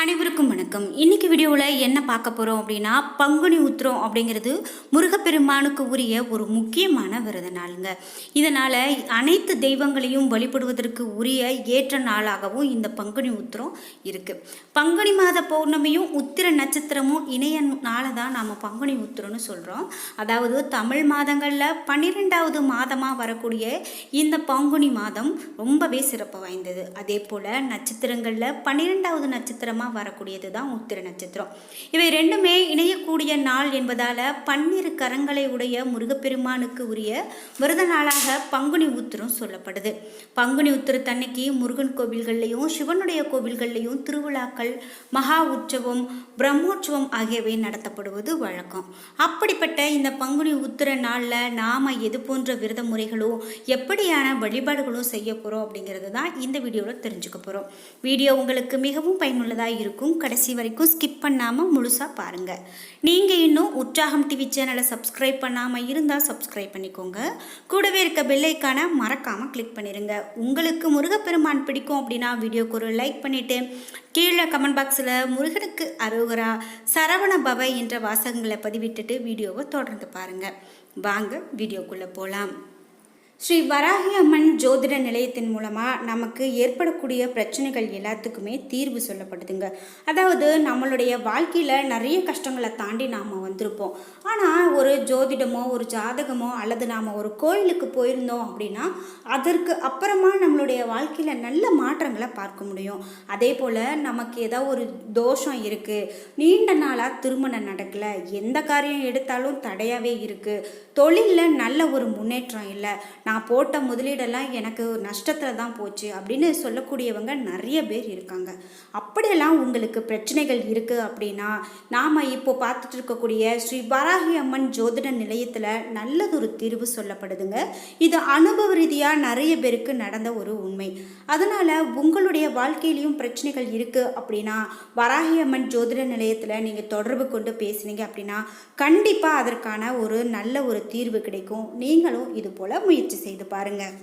அனைவருக்கும் வணக்கம். இன்னைக்கு வீடியோவில் என்ன பார்க்க போகிறோம் அப்படின்னா பங்குனி உத்திரம் அப்படிங்கிறது முருகப்பெருமானுக்கு உரிய ஒரு முக்கியமான விரத நாளுங்க. இதனால் அனைத்து தெய்வங்களையும் வழிபடுவதற்கு உரிய ஏற்ற நாளாகவும் இந்த பங்குனி உத்திரம் இருக்குது பங்குனி மாத பௌர்ணமியும் உத்திர நட்சத்திரமும் இணைய நாளை தான் நாம் பங்குனி உத்திரம்னு சொல்கிறோம் அதாவது தமிழ் மாதங்களில் பன்னிரெண்டாவது மாதமாக வரக்கூடிய இந்த பங்குனி மாதம் ரொம்பவே சிறப்பு வாய்ந்தது. அதே போல் நட்சத்திரங்களில் பன்னிரெண்டாவது நட்சத்திரமாக வரக்கூடியது தான் உத்திர நட்சத்திரம். இவை ரெண்டுமே இணையக்கூடிய நாள் என்பதால் பன்னிரு கரங்களை உடைய முருகப்பெருமானுக்கு உரிய விரத நாளாக பங்குனி உத்திரம் சொல்லப்படுது. பங்குனி உத்திரத்தன்னைக்கு முருகன் கோவில்கள்லையும் சிவனுடைய கோவில்கள்லையும் திருவிழாக்கள் மகா உற்சவம் பிரம்மோற்சவம் ஆகியவை நடத்தப்படுவது வழக்கம். அப்படிப்பட்ட இந்த பங்குனி உத்திர நாளில் நாம் எது போன்ற விரத முறைகளோ எப்படியான வழிபாடுகளும் செய்ய போகிறோம் அப்படிங்கிறது தான் இந்த வீடியோவில் தெரிஞ்சுக்க போகிறோம் வீடியோ உங்களுக்கு மிகவும் பயனுள்ளதாக இருக்கும். கடைசி வரைக்கும் ஸ்கிப் பண்ணாமல் முழுசாக பாருங்கள் நீங்கள் இன்னும் உற்சாகம் டிவி சேனலை சப்ஸ்கிரைப் பண்ணாமல் இருந்தால் சப்ஸ்கிரைப் பண்ணிக்கோங்க. கூடவே இருக்க பெல்லைக்கான மறக்காமல் கிளிக் பண்ணிடுங்க உங்களுக்கு முருகப்பெருமான் பிடிக்கும் அப்படின்னா வீடியோக்கு ஒரு லைக் பண்ணிவிட்டு கீழே கமெண்ட் பாக்ஸில் முருகனுக்கு அரோகரா சரவண பவ என்ற வாசகங்களை பதிவிட்டுட்டு வீடியோவை தொடர்ந்து பாருங்கள் வாங்க வீடியோக்குள்ளே போகலாம் ஸ்ரீ வராகி அம்மன் ஜோதிட நிலையத்தின் மூலமாக நமக்கு ஏற்படக்கூடிய பிரச்சனைகள் எல்லாத்துக்குமே தீர்வு சொல்லப்படுதுங்க. அதாவது நம்மளுடைய வாழ்க்கையில் நிறைய கஷ்டங்களை தாண்டி நாம் வந்திருப்போம். ஆனால் ஒரு ஜோதிடமோ ஒரு ஜாதகமோ அல்லது நாம் ஒரு கோயிலுக்கு போயிருந்தோம் அப்படின்னா அதற்கு அப்புறமா நம்மளுடைய வாழ்க்கையில் நல்ல மாற்றங்களை பார்க்க முடியும். அதே போல் நமக்கு ஏதோ ஒரு தோஷம் இருக்குது நீண்ட நாளாக திருமணம் நடக்கலை. எந்த காரியம் எடுத்தாலும் தடையாகவே இருக்குது தொழிலில் நல்ல ஒரு முன்னேற்றம் இல்லை. நான் போட்ட முதலீடெல்லாம் எனக்கு நஷ்டத்தில் தான் போச்சு அப்படின்னு சொல்லக்கூடியவங்க நிறைய பேர் இருக்காங்க. அப்படியெல்லாம் உங்களுக்கு பிரச்சனைகள் இருக்குது அப்படின்னா நாம் இப்போ பார்த்துட்டு இருக்கக்கூடிய ஸ்ரீ வராகி அம்மன் ஜோதிட நிலையத்தில் நல்லதொரு தீர்வு சொல்லப்படுதுங்க. இது அனுபவ ரீதியாக நிறைய பேருக்கு நடந்த ஒரு உண்மை. அதனால் உங்களுடைய வாழ்க்கையிலையும் பிரச்சனைகள் இருக்குது அப்படின்னா வராகி அம்மன் ஜோதிட நிலையத்தில் நீங்கள் தொடர்பு கொண்டு பேசுனீங்க அப்படின்னா கண்டிப்பாக அதற்கான ஒரு நல்ல ஒரு தீர்வு கிடைக்கும். நீங்களும் இது போல் முயற்சி செய்து பாருங்கள்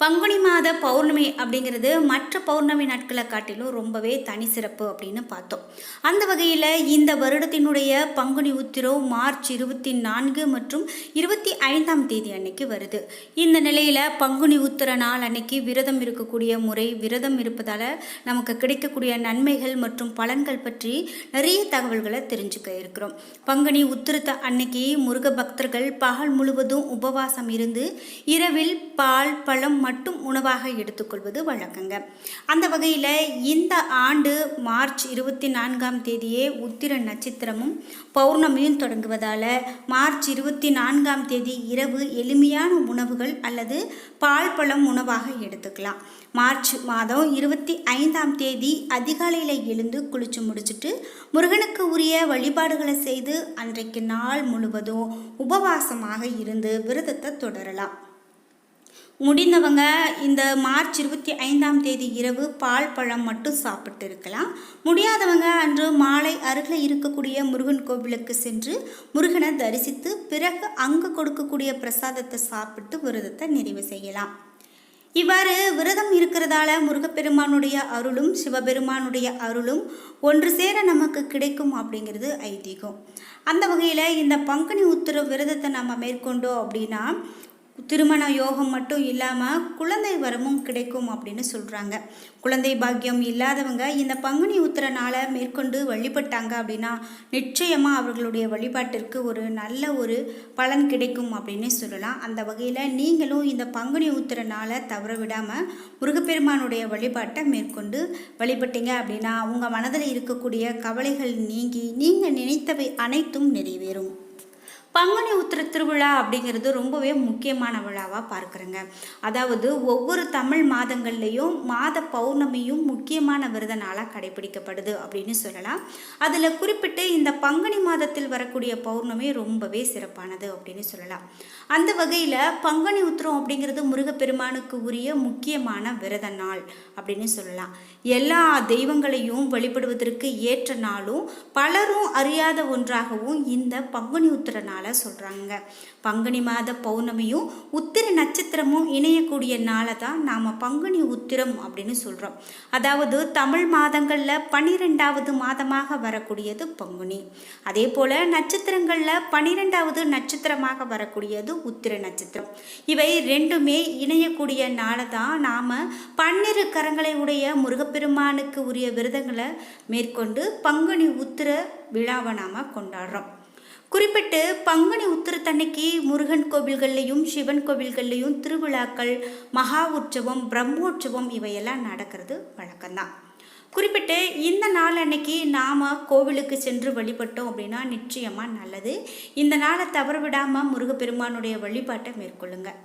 பங்குனி மாத பௌர்ணமி அப்படிங்கிறது மற்ற பௌர்ணமி நாட்களை காட்டிலும் ரொம்பவே தனி சிறப்பு அப்படின்னு பார்த்தோம். அந்த வகையில் இந்த வருடத்தினுடைய பங்குனி உத்திரம் மார்ச் இருபத்தி நான்கு மற்றும் இருபத்தி ஐந்தாம் தேதி அன்னைக்கு வருது. இந்த நிலையில் பங்குனி உத்திர நாள் அன்னைக்கு விரதம் இருக்கக்கூடிய முறை விரதம் இருப்பதால் நமக்கு கிடைக்கக்கூடிய நன்மைகள் மற்றும் பலன்கள் பற்றி நிறைய தகவல்களை தெரிஞ்சுக்க இருக்கிறோம். பங்குனி உத்திரத்தை அன்னைக்கு முருக பக்தர்கள் பகல் முழுவதும் உபவாசம் இருந்து இரவில் பால் பழம் மட்டும் உணவாக எடுத்துக்கொள்வது வழக்கங்க. அந்த வகையில் இந்த ஆண்டு மார்ச் இருபத்தி நான்காம் தேதியே உத்திர நட்சத்திரமும் பௌர்ணமியும் தொடங்குவதால் மார்ச் இருபத்தி நான்காம் தேதி இரவு எளிமையான உணவுகள் அல்லது பால் பழம் உணவாக எடுத்துக்கலாம். மார்ச் மாதம் இருபத்தி ஐந்தாம் தேதி அதிகாலையில் எழுந்து குளிச்சு முடிச்சுட்டு முருகனுக்கு உரிய வழிபாடுகளை செய்து அன்றைக்கு நாள் முழுவதும் உபவாசமாக இருந்து விரதத்தை தொடரலாம். முடிந்தவங்க இந்த மார்ச் இருபத்தி ஐந்தாம் தேதி இரவு பால் பழம் மட்டும் சாப்பிட்டு இருக்கலாம் முடியாதவங்க அன்று மாலை அருகில் இருக்கக்கூடிய முருகன் கோவிலுக்கு சென்று முருகனை தரிசித்து பிறகு அங்கு கொடுக்கக்கூடிய பிரசாதத்தை சாப்பிட்டு விரதத்தை நிறைவு செய்யலாம். இவ்வாறு விரதம் இருக்கிறதால முருகப்பெருமானுடைய அருளும் சிவபெருமானுடைய அருளும் ஒன்று சேர நமக்கு கிடைக்கும் அப்படிங்கிறது ஐதீகம். அந்த வகையில் இந்த பங்குனி உத்திர விரதத்தை நம்ம மேற்கொண்டோம் அப்படின்னா திருமண யோகம் மட்டும் இல்லாமல் குழந்தை வரமும் கிடைக்கும் அப்படின்னு சொல்கிறாங்க குழந்தை பாக்கியம் இல்லாதவங்க இந்த பங்குனி உத்திரனால் மேற்கொண்டு வழிபட்டாங்க அப்படின்னா நிச்சயமாக அவர்களுடைய வழிபாட்டிற்கு ஒரு நல்ல ஒரு பலன் கிடைக்கும் அப்படின்னு சொல்லலாம். அந்த வகையில் நீங்களும் இந்த பங்குனி உத்திரனால் தவற விடாமல் முருகப்பெருமானுடைய வழிபாட்டை மேற்கொண்டு வழிபட்டீங்க அப்படின்னா உங்கள் மனதில் இருக்கக்கூடிய கவலைகள் நீங்கி நீங்கள் நினைத்தவை அனைத்தும் நிறைவேறும். பங்குனி உத்திர திருவிழா அப்படிங்கிறது ரொம்பவே முக்கியமான விழாவாக பார்க்குறேங்க. அதாவது ஒவ்வொரு தமிழ் மாதங்கள்லேயும் மாத பௌர்ணமியும் முக்கியமான விரத நாளாக கடைபிடிக்கப்படுது அப்படின்னு சொல்லலாம். அதில் குறிப்பிட்டு இந்த பங்குனி மாதத்தில் வரக்கூடிய பௌர்ணமி ரொம்பவே சிறப்பானது அப்படின்னு சொல்லலாம். அந்த வகையில் பங்குனி உத்திரம் அப்படிங்கிறது முருகப்பெருமானுக்கு உரிய முக்கியமான விரத நாள் அப்படின்னு சொல்லலாம். எல்லா தெய்வங்களையும் வழிபடுவதற்கு ஏற்ற நாளும் பலரும் அறியாத ஒன்றாகவும் இந்த பங்குனி உத்திர நாள் நாளாக சொல்கிறாங்க பங்குனி மாத பௌர்ணமியும் உத்திர நட்சத்திரமும் இணையக்கூடிய நாளை தான் நாம் பங்குனி உத்திரம் அப்படின்னு சொல்கிறோம் அதாவது தமிழ் மாதங்களில் பன்னிரெண்டாவது மாதமாக வரக்கூடியது பங்குனி. அதே போல் நட்சத்திரங்களில் பன்னிரெண்டாவது நட்சத்திரமாக வரக்கூடியது உத்திர நட்சத்திரம். இவை ரெண்டுமே இணையக்கூடிய நாளை தான் நாம் பன்னிரு கரங்களை உடைய முருகப்பெருமானுக்கு உரிய விரதங்களை மேற்கொண்டு பங்குனி உத்திர விழாவை நாம் கொண்டாடுறோம். குறிப்பிட்டு பங்குனி உத்திரத்தன்னைக்கு முருகன் கோவில்கள்லையும் சிவன் கோவில்கள்லையும் திருவிழாக்கள் மகா உற்சவம் பிரம்மோற்சவம் இவையெல்லாம் நடக்கிறது வழக்கம்தான். குறிப்பிட்டு இந்த நாள் அன்னைக்கு நாம் கோவிலுக்கு சென்று வழிபட்டோம் அப்படின்னா நிச்சயமாக நல்லது. இந்த நாளை தவற விடாமல் முருகப்பெருமானுடைய வழிபாட்டை மேற்கொள்ளுங்கள்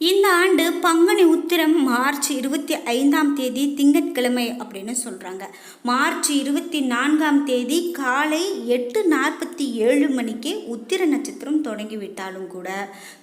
இந்த ஆண்டு பங்குனி உத்திரம் மார்ச் இருபத்தி ஐந்தாம் தேதி திங்கட்கிழமை அப்படின்னு சொல்கிறாங்க மார்ச் இருபத்தி நான்காம் தேதி காலை எட்டு நாற்பத்தி ஏழு மணிக்கு உத்திர நட்சத்திரம் தொடங்கிவிட்டாலும் கூட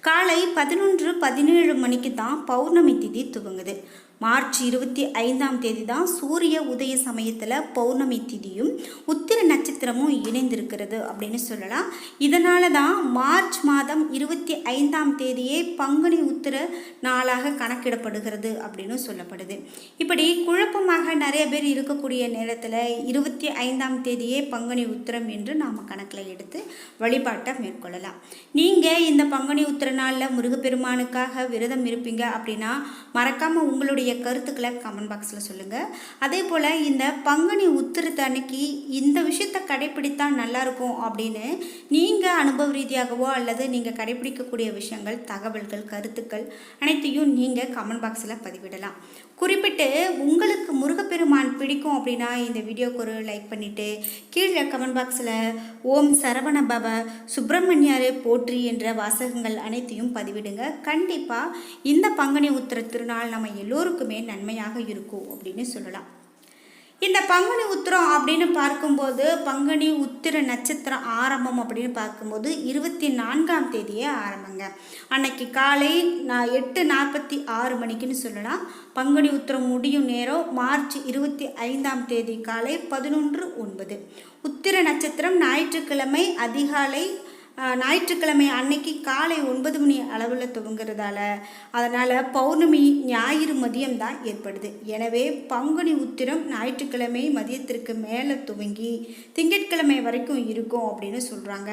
காலை பதினொன்று பதினேழு மணிக்கு தான் பௌர்ணமி திதி துவங்குது. மார்ச் இருபத்தி ஐந்தாம் தேதி தான் சூரிய உதய சமயத்தில் பௌர்ணமி திதியும் உத்திர நட்சத்திரமும் இணைந்திருக்கிறது அப்படின்னு சொல்லலாம். இதனால தான் மார்ச் மாதம் இருபத்தி ஐந்தாம் தேதியே பங்குனி உத்திர நாளாக கணக்கிடப்படுகிறது அப்படின்னு சொல்லப்படுது. இப்படி குழப்பமாக நிறைய பேர் இருக்கக்கூடிய நேரத்தில் இருபத்தி ஐந்தாம் தேதியே பங்குனி உத்திரம் என்று நாம் கணக்கில் எடுத்து வழிபாட்டை மேற்கொள்ளலாம். நீங்கள் இந்த பங்குனி உத்திர நாளில் முருகப்பெருமானுக்காக விரதம் இருப்பீங்க அப்படின்னா மறக்காமல் உங்களுடைய கருத்துக்களை கமெண்ட் பாக்ஸில் சொல்லுங்கள் அதே போல் இந்த பங்குனி உத்திரத்து அன்னைக்கு இந்த விஷயத்தை கடைப்பிடித்தா நல்லாயிருக்கும் அப்படின்னு நீங்கள் அனுபவ ரீதியாகவோ அல்லது நீங்கள் கடைப்பிடிக்கக்கூடிய விஷயங்கள் தகவல்கள் கருத்துக்கள் அனைத்தையும் நீங்கள் கமெண்ட் பாக்ஸில் பதிவிடலாம். குறிப்பிட்டு உங்களுக்கு முருகப்பெருமான் பிடிக்கும் அப்படின்னா இந்த வீடியோக்கு ஒரு லைக் பண்ணிவிட்டு கீழே கமெண்ட் பாக்ஸில் ஓம் சரவண பவ சுப்பிரமணியாரே போற்றி என்ற வாசகங்கள் அனைத்தையும் பதிவிடுங்க. கண்டிப்பாக இந்த பங்குனி உத்திர திருநாள் நம்ம எல்லோருக்குமே நன்மையாக இருக்கும் அப்படின்னு சொல்லலாம். இந்த பங்குனி உத்திரம் அப்படின்னு பார்க்கும்போது பங்குனி உத்திர நட்சத்திரம் ஆரம்பம் அப்படின்னு பார்க்கும்போது இருபத்தி நான்காம் தேதியே ஆரம்பங்க. அன்னைக்கு காலை நான் எட்டு நாற்பத்தி ஆறு மணிக்குன்னு சொல்லலாம். பங்குனி உத்திரம் முடியும் நேரம் மார்ச் இருபத்தி ஐந்தாம் தேதி காலை பதினொன்று ஒன்பது. உத்திர நட்சத்திரம் ஞாயிற்றுக்கிழமை அதிகாலை ஞாயிற்றுக்கிழமை அன்னைக்கு காலை ஒன்பது மணி அளவில் துவங்குறதால அதனால் பௌர்ணமி ஞாயிறு மதியம் தான் ஏற்படுது. எனவே பங்குனி உத்திரம் ஞாயிற்றுக்கிழமை மதியத்திற்கு மேலே துவங்கி திங்கட்கிழமை வரைக்கும் இருக்கும் அப்படின்னு சொல்கிறாங்க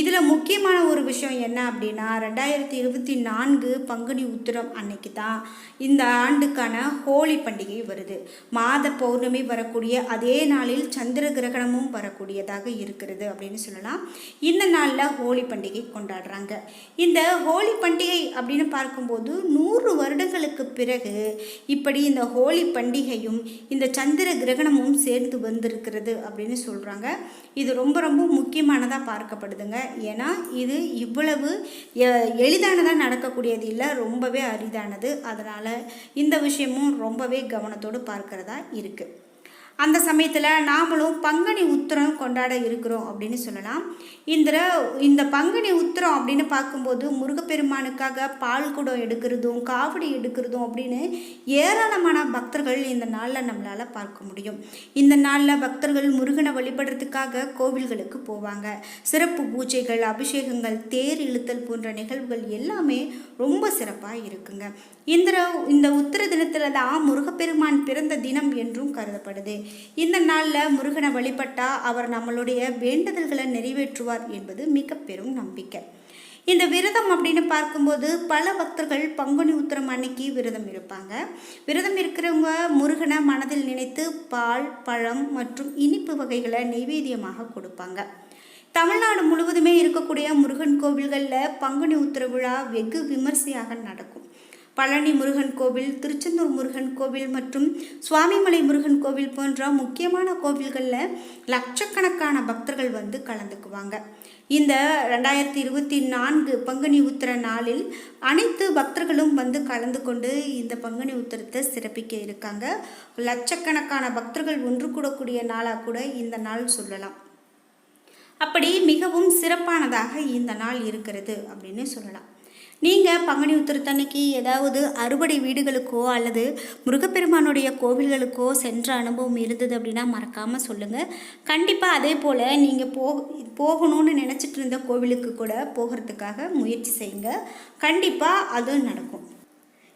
இதில் முக்கியமான ஒரு விஷயம் என்ன அப்படின்னா ரெண்டாயிரத்தி இருபத்தி நான்கு பங்குனி உத்திரம் அன்னைக்கு தான் இந்த ஆண்டுக்கான ஹோலி பண்டிகை வருது. மாத பௌர்ணமி வரக்கூடிய அதே நாளில் சந்திர கிரகணமும் வரக்கூடியதாக இருக்கிறது அப்படின்னு சொல்லலாம். இந்த நாளில் ஹோலி பண்டிகை கொண்டாடுறாங்க. இந்த ஹோலி பண்டிகை அப்படின்னு பார்க்கும்போது நூறு வருடங்களுக்கு பிறகு இப்படி இந்த ஹோலி பண்டிகையும் இந்த சந்திர கிரகணமும் சேர்ந்து வந்திருக்கிறது அப்படின்னு சொல்கிறாங்க இது ரொம்ப ரொம்ப முக்கியமானதாக பார்க்கப்படுதுங்க. ஏன்னா இது இவ்வளவு எளிதானதாக நடக்கக்கூடியது இல்லை ரொம்பவே அரிதானது. அதனால் இந்த விஷயமும் ரொம்பவே கவனத்தோடு பார்க்கிறதா இருக்குது அந்த சமயத்தில் நாமளும் பங்குனி உத்திரம் கொண்டாட இருக்கிறோம் அப்படின்னு சொல்லலாம். இந்த இந்த பங்குனி உத்திரம் அப்படின்னு பார்க்கும்போது முருகப்பெருமானுக்காக பால் குடம் எடுக்கிறதும் காவடி எடுக்கிறதும் அப்படின்னு ஏராளமான பக்தர்கள் இந்த நாளில் நம்மளால் பார்க்க முடியும். இந்த நாளில் பக்தர்கள் முருகனை வழிபடுறதுக்காக கோவில்களுக்கு போவாங்க. சிறப்பு பூஜைகள் அபிஷேகங்கள் தேர் இழுத்தல் போன்ற நிகழ்வுகள் எல்லாமே ரொம்ப சிறப்பாக இருக்குங்க. இந்த இந்த உத்திர தினத்தில் தான் முருகப்பெருமான் பிறந்த தினம் என்றும் கருதப்படுது. இந்த நாளில் முருகனை வழிபட்டால் அவர் நம்மளுடைய வேண்டுதல்களை நிறைவேற்றுவார் என்பது மிக பெரும் நம்பிக்கை. இந்த விரதம் அப்படின்னு பார்க்கும்போது பல பக்தர்கள் பங்குனி உத்திரம் அன்னைக்கு விரதம் இருப்பாங்க. விரதம் இருக்கிறவங்க முருகனை மனதில் நினைத்து பால் பழம் மற்றும் இனிப்பு வகைகளை நைவேத்தியமாக கொடுப்பாங்க. தமிழ்நாடு முழுவதுமே இருக்கக்கூடிய முருகன் கோவில்களில் பங்குனி உத்திர விழா வெகு விமர்சையாக நடக்கும். பழனி முருகன் கோவில் திருச்செந்தூர் முருகன் கோவில் மற்றும் சுவாமிமலை முருகன் கோவில் போன்ற முக்கியமான கோவில்களில் லட்சக்கணக்கான பக்தர்கள் வந்து கலந்துக்குவாங்க. இந்த ரெண்டாயிரத்தி இருபத்தி நான்கு பங்குனி உத்திர நாளில் அனைத்து பக்தர்களும் வந்து கலந்து கொண்டு இந்த பங்குனி உத்திரத்தை சிறப்பிக்க இருக்காங்க. லட்சக்கணக்கான பக்தர்கள் ஒன்று கூடக்கூடிய நாளாக கூட இந்த நாள் சொல்லலாம். அப்படி மிகவும் சிறப்பானதாக இந்த நாள் இருக்கிறது அப்படின்னு சொல்லலாம். நீங்கள் பங்குனி உத்திரத்தன்னைக்கு ஏதாவது அறுபடை வீடுகளுக்கோ அல்லது முருகப்பெருமானுடைய கோவில்களுக்கோ சென்ற அனுபவம் இருந்தது அப்படின்னா மறக்காமல் சொல்லுங்கள் கண்டிப்பாக அதே போல் நீங்கள் போ போகணும்னு நினச்சிட்டு இருந்த கோவிலுக்கு கூட போகிறதுக்காக முயற்சி செய்யுங்க. கண்டிப்பாக அதுவும் நடக்கும்.